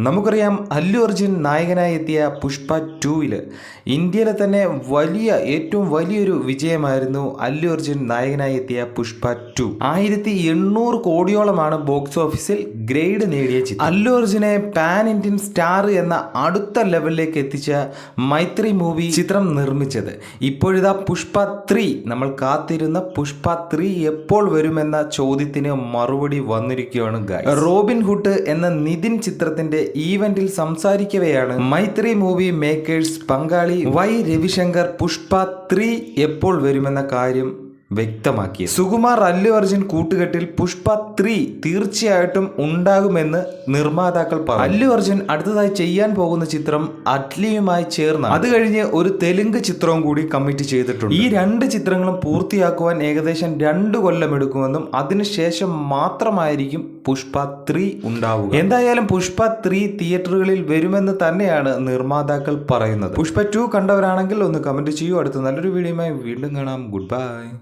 നമുക്കറിയാം അല്ലു അർജുൻ നായകനായി എത്തിയ പുഷ്പ ടൂവിൽ ഇന്ത്യയിലെ തന്നെ വലിയ ഏറ്റവും വലിയൊരു വിജയമായിരുന്നു അല്ലു അർജുൻ നായകനായി എത്തിയ പുഷ്പ ടു. ആയിരത്തി എണ്ണൂറ് കോടിയോളമാണ് ബോക്സ് ഓഫീസിൽ ഗ്രേഡ് നേടിയ ചിത്രം. അല്ലു അർജുനെ പാൻ ഇന്ത്യൻ സ്റ്റാർ എന്ന അടുത്ത ലെവലിലേക്ക് എത്തിച്ച മൈത്രി മൂവി ചിത്രം നിർമ്മിച്ചത്. ഇപ്പോഴിതാ പുഷ്പ ത്രീ നമ്മൾ കാത്തിരുന്ന പുഷ്പ ത്രീ എപ്പോൾ വരുമെന്ന ചോദ്യത്തിന് മറുപടി വന്നിരിക്കുകയാണ്. റോബിൻ ഹുഡ് എന്ന നിതിൻ ചിത്രത്തിന്റെ ഈവന്റിൽ സംസാരിക്കവെയാണ് മൈത്രി മൂവി മേക്കേഴ്സ് പങ്കാളി വൈ രവിശങ്കർ പുഷ്പ ത്രീ എപ്പോൾ വരുമെന്ന കാര്യം വ്യക്തമാക്കി സുകുമാർ അല്ലു അർജുൻ കൂട്ടുകെട്ടിൽ പുഷ്പ ത്രീ തീർച്ചയായിട്ടും ഉണ്ടാകുമെന്ന് നിർമ്മാതാക്കൾ പറഞ്ഞു. അല്ലു അർജുൻ അടുത്തതായി ചെയ്യാൻ പോകുന്ന ചിത്രം അറ്റ്ലിയുമായി ചേർന്ന് അത് കഴിഞ്ഞ് ഒരു തെലുങ്ക് ചിത്രവും കൂടി കമ്മിറ്റ് ചെയ്തിട്ടുണ്ട്. ഈ രണ്ട് ചിത്രങ്ങളും പൂർത്തിയാക്കുവാൻ ഏകദേശം രണ്ട് കൊല്ലം എടുക്കുമെന്നും അതിനുശേഷം മാത്രമായിരിക്കും പുഷ്പ ത്രീ ഉണ്ടാവുക. എന്തായാലും പുഷ്പ ത്രീ തിയേറ്ററുകളിൽ വരുമെന്ന് തന്നെയാണ് നിർമ്മാതാക്കൾ പറയുന്നത്. പുഷ്പ ടു കണ്ടവരാണെങ്കിൽ ഒന്ന് കമന്റ് ചെയ്യൂ. അടുത്ത നല്ലൊരു വീഡിയോയുമായി വീണ്ടും കാണാം. Good bye.